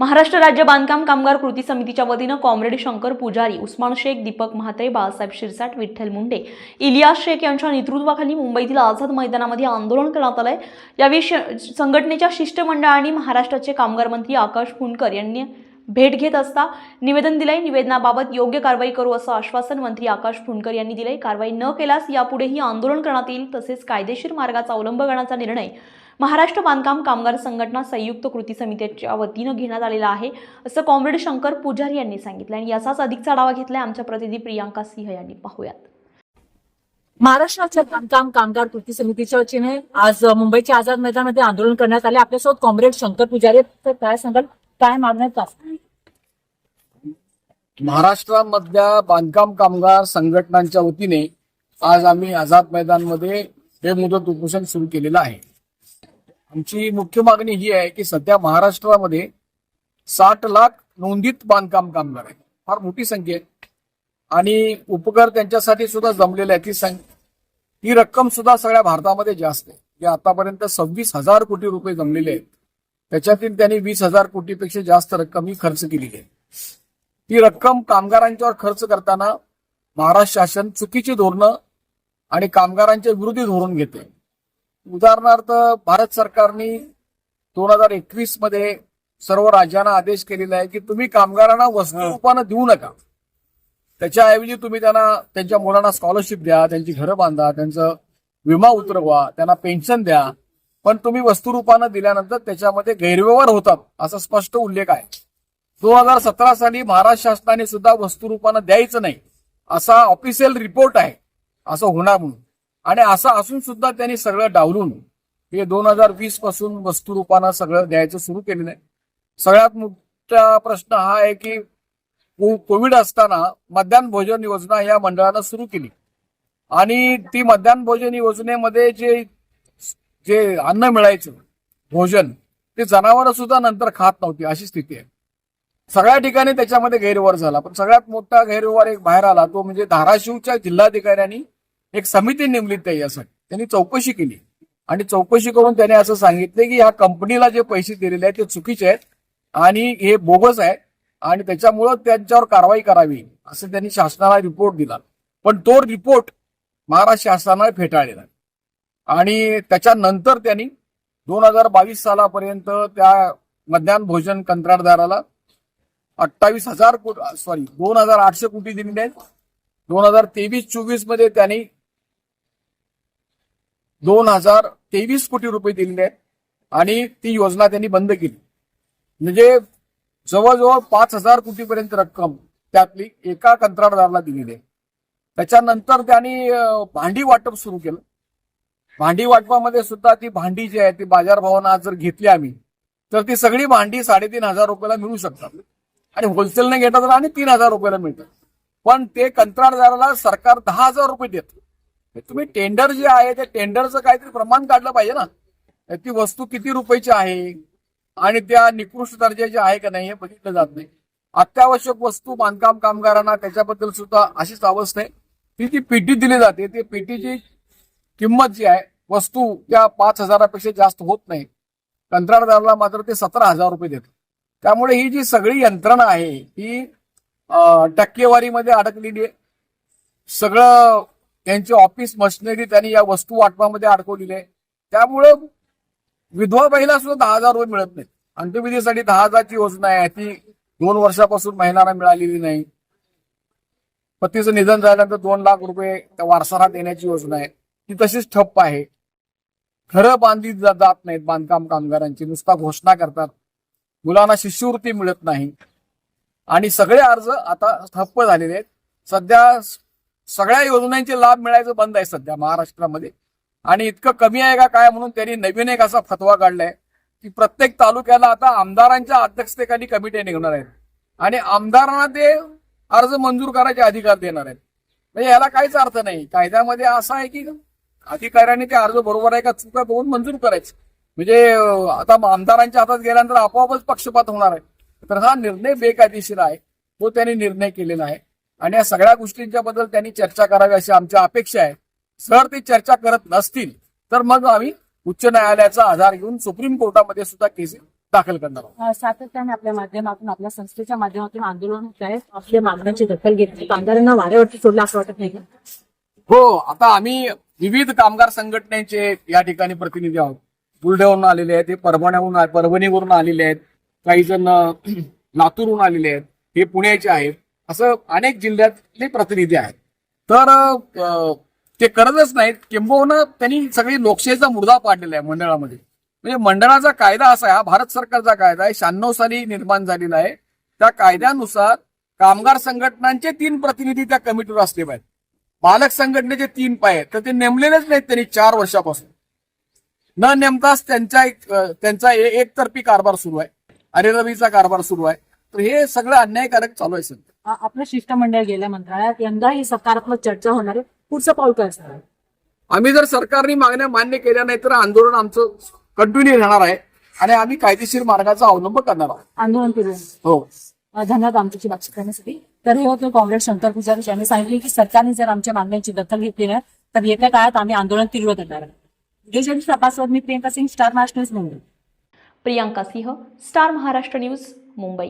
महाराष्ट्र राज्य बांधकाम कामगार कृती समितीच्या वतीनं कॉम्रेड शंकर पुजारी उस्मान शेख दीपक म्हात्रे बाळासाहेब शिरसाट विठ्ठल मुंडे इलियास शेख यांच्या नेतृत्वाखाली मुंबईतील आझाद मैदानामध्ये आंदोलन करण्यात आलंय. यावेळी संघटनेच्या शिष्टमंडळाने महाराष्ट्राचे कामगार मंत्री आकाश फुंडकर यांनी भेट घेत असता निवेदन दिलंय. निवेदनाबाबत योग्य कारवाई करू असं आश्वासन मंत्री आकाश फुंडकर यांनी दिलंय. कारवाई न केल्यास यापुढेही आंदोलन करण्यात येईल तसेच कायदेशीर मार्गाचा अवलंब करण्याचा निर्णय महाराष्ट्र बांधकाम कामगार संघटना संयुक्त कृती समितीच्या वतीनं घेण्यात आलेला आहे असं कॉम्रेड शंकर पुजारी यांनी सांगितलं. आणि याचाच अधिकचा आढावा घेतलाय आमच्या प्रतिनिधी प्रियांका सिंह यांनी. पाहूयात. महाराष्ट्राच्या बांधकाम कामगार कृती समितीच्या वतीने आज मुंबईच्या आझाद मैदानामध्ये आंदोलन करण्यात आले. आपल्यासोबत कॉम्रेड शंकर पुजारी काय सांगाल? काय मागण्यात महाराष्ट्रामधल्या बांधकाम कामगार संघटनांच्या वतीने आज आम्ही आझाद मैदानमध्ये बेमुदत उपोषण सुरू केलेलं आहे. आमची मुख्य मागणी ही आहे की सध्या महाराष्ट्रामध्ये साठ लाख नोंदीत बांधकाम कामगार आहेत. फार मोठी संख्या आहे. आणि उपकर त्यांच्यासाठी सुद्धा जमलेले आहे ती संख ही रक्कम सुद्धा सगळ्या भारतामध्ये जास्त आहे. जे आतापर्यंत सव्वीस हजार कोटी रुपये जमलेले आहेत. त्याच्यातील त्यांनी वीस हजार कोटीपेक्षा जास्त रक्कम ही खर्च केलेली आहे. ती रक्कम कामगारांच्यावर खर्च करताना महाराष्ट्र शासन चुकीची धोरणं आणि कामगारांच्या विरोधी धोरण घेते उदाहरणार्थ भारत सरकारने दोन हजार एकवीसमध्ये सर्व राज्यांना आदेश केलेला आहे की तुम्ही कामगारांना वस्तू रूपानं देऊ नका. त्याच्याऐवजी तुम्ही त्यांना त्यांच्या मुलांना स्कॉलरशिप द्या त्यांची घरं बांधा त्यांचं विमा उतरवा त्यांना पेन्शन द्या. पण तुम्ही वस्तुरूपानं दिल्यानंतर त्याच्यामध्ये गैरव्यवहार होतात असा स्पष्ट उल्लेख आहे. दोन हजार सतरा साली महाराष्ट्र शासनाने सुद्धा वस्तुरूपानं द्यायचं नाही असा ऑफिशियल रिपोर्ट आहे असं होणार म्हणून. आणि असं असून सुद्धा त्यांनी सगळं डावलून हे दोन हजार वीसपासून वस्तुरूपानं सगळं द्यायचं सुरू केलेलं आहे. सगळ्यात मोठा प्रश्न हा आहे की को- कोविड असताना मध्यान्ह भोजन योजना या मंडळानं सुरू केली. आणि ती मध्यान्ह भोजन योजनेमध्ये जे जे अन्न मिळायचं भोजन ते जनावरं सुद्धा नंतर खात नव्हती अशी स्थिती आहे. सगळ्या ठिकाणी त्याच्यामध्ये गैरव्यवहार झाला. पण सगळ्यात मोठा गैरव्यवहार एक बाहेर आला तो म्हणजे धाराशिवच्या जिल्हाधिकाऱ्यांनी एक समिती नेमली त्या यासाठी. त्यांनी चौकशी केली. आणि चौकशी करून त्याने असं सांगितलं की ह्या कंपनीला जे पैसे दिलेले आहेत ते चुकीचे आहेत आणि हे बोगस आहे आणि त्याच्यामुळं त्यांच्यावर कारवाई करावी असं त्यांनी शासनाला रिपोर्ट दिला. पण तो रिपोर्ट महाराष्ट्र शासनाने फेटाळलेला आहे. आणि त्याच्यानंतर त्यांनी दोन हजार बावीस सालापर्यंत त्या मध्यान्ह भोजन कंत्राटदाराला अठ्ठावीस हजार कोटी सॉरी दोन हजार आठशे कोटी दिलेले आहेत. दोन हजार तेवीस चोवीसमध्ये त्यांनी दोन हजार तेवीस कोटी रुपये दिलेले आहेत आणि ती योजना त्यांनी बंद केली. म्हणजे जवळजवळ पाच हजार कोटीपर्यंत रक्कम त्यातली एका कंत्राटदाराला दिलेली आहे. त्याच्यानंतर त्यांनी भांडी वाटप सुरू केलं. भांडी वाटपामध्ये सुद्धा ती भांडी जी आहे ती बाजारभावानं आज जर घेतली आम्ही तर ती सगळी भांडी साडेतीन हजार रुपयाला मिळू शकतात. आणि होलसेलने घेतात तर आणि तीन हजार रुपयाला मिळतात. पण ते कंत्राटदाराला सरकार दहा हजार रुपये देतं. तुम्ही टेंडर जे आहे ते टेंडरचं काहीतरी प्रमाण काढलं पाहिजे ना. ती वस्तू किती रुपयाची आहे? आणि त्या निकृष्ट दर्जाची आहे का नाही हे बघितलं जात नाही. अत्यावश्यक वस्तू बांधकाम कामगारांना त्याच्याबद्दल सुद्धा अशीच अवस्था आहे. ती ती पेटी दिली जाते ती पेटीची किंमत जी आहे वस्तू त्या पाच हजारापेक्षा जास्त होत नाही. कंत्राटदाराला मात्र ते सतरा हजार रुपये देतात. त्यामुळे ही जी सगळी यंत्रणा आहे ही टक्केवारीमध्ये अडकलेली आहे. सगळं त्यांची ऑफिस मशिनरी त्यांनी या वस्तू वाटपामध्ये अडकवलेली आहे. त्यामुळं विधवा महिला सुद्धा दहा हजार रुपये मिळत नाहीत. अंत्यविधीसाठी दहा हजारची योजना आहे. ती दोन वर्षापासून महिलांना मिळालेली नाही. पतीचं निधन झाल्यानंतर दोन लाख रुपये त्या वारसाला देण्याची योजना आहे. ती तशीच ठप्प आहे. घरं बांधली जात नाहीत बांधकाम कामगारांची. नुसता घोषणा करतात. मुलांना शिष्यवृत्ती मिळत नाही. आणि सगळे अर्ज आता ठप्प झालेले आहेत. सध्या सगळ्या योजनांचे लाभ मिळायचं बंद आहे सध्या महाराष्ट्रामध्ये. आणि इतकं कमी आहे का काय म्हणून त्यांनी नवीन एक असा फतवा काढलाय की प्रत्येक तालुक्याला आता आमदारांच्या अध्यक्षतेखाली कमिटी निघणार आहेत. आणि आमदारांना ते अर्ज मंजूर करायचे अधिकार देणार आहेत. म्हणजे याला काहीच अर्थ नाही. कायद्यामध्ये असं आहे की अधिकाऱ्यांनी ते अर्ज बरोबर आहे का चुका बघून मंजूर करायचे. म्हणजे आता आमदारांच्या हातात गेल्यानंतर आपोआपच पक्षपात होणार आहे. तर हा निर्णय बेकायदेशीर आहे. तो त्यांनी निर्णय केलेला आहे. आणि या सगळ्या गोष्टींच्या बद्दल त्यांनी चर्चा करावी अशी आमची अपेक्षा आहे. जर ते चर्चा करत नसतील तर मग आम्ही उच्च न्यायालयाचा आधार घेऊन सुप्रीम कोर्टामध्ये सुद्धा केस दाखल करणार आहोत. सातत्याने आपल्या माध्यमातून आपल्या संस्थेच्या माध्यमातून आंदोलन होत आहे. आपल्या मागण्यांची दखल घेतली कामगारांना वाऱ्यावरती सोडलं असं वाटत नाही का? हो आता आम्ही विविध कामगार संघटनेचे या ठिकाणी प्रतिनिधी आहोत. बुलढाण्याहून आलेले आहेत हे परभण्याहून आ- परभणीवरून आलेले आहेत. काही जण लातूरहून आलेले आहेत. हे पुण्याचे आहेत. असं अनेक जिल्ह्यातले प्रतिनिधी आहेत. तर ते करतच नाहीत. किंबहुना त्यांनी सगळी लोकशाहीचा मुर्दा पाडलेला आहे मंडळामध्ये. म्हणजे मंडळाचा कायदा असा आहे हा भारत सरकारचा कायदा आहे. शहाण्णव साली निर्माण झालेला आहे. त्या कायद्यानुसार कामगार संघटनांचे तीन प्रतिनिधी त्या कमिटीवर असले पाहिजेत. बालक संघटनेचे तीन पाय आहेत. तर ते नेमलेलेच नाहीत त्यांनी चार वर्षापासून. न नेमताच त्यांच्या एक- त्यांचा एकतर्फी कारभार सुरू आहे. अरे रवीचा कारभार सुरू आहे. तर हे सगळं अन्यायकारक चालू आहे सध्या. आपलं शिष्टमंडळ गेल्या मंत्रालयात यंदाही सकारात्मक चर्चा होणार आहे. पुढचं पाऊल काय असणार? आम्ही जर सरकारने मागण्या मान्य केल्या नाही तर आंदोलन आमचं कंटिन्यू राहणार आहे. आणि आम्ही कायदेशीर मार्गाचा अवलंब करणार आहोत. आंदोलन केलं हो. धन्यवाद आमच्याशी बातचीत करण्यासाठी. तर हे होते कॉम्रेड शंकर पुजारी यांनी सांगितले की सरकारने जर आमच्या मागण्यांची दखल घेतली नाही तर येत्या काळात आम्ही आंदोलन तीव्र करणार आहोत. देशाची तपासवर मी Priyanka Singh Star Maharashtra News Mumbai. Priyanka Singh Star Maharashtra News Mumbai.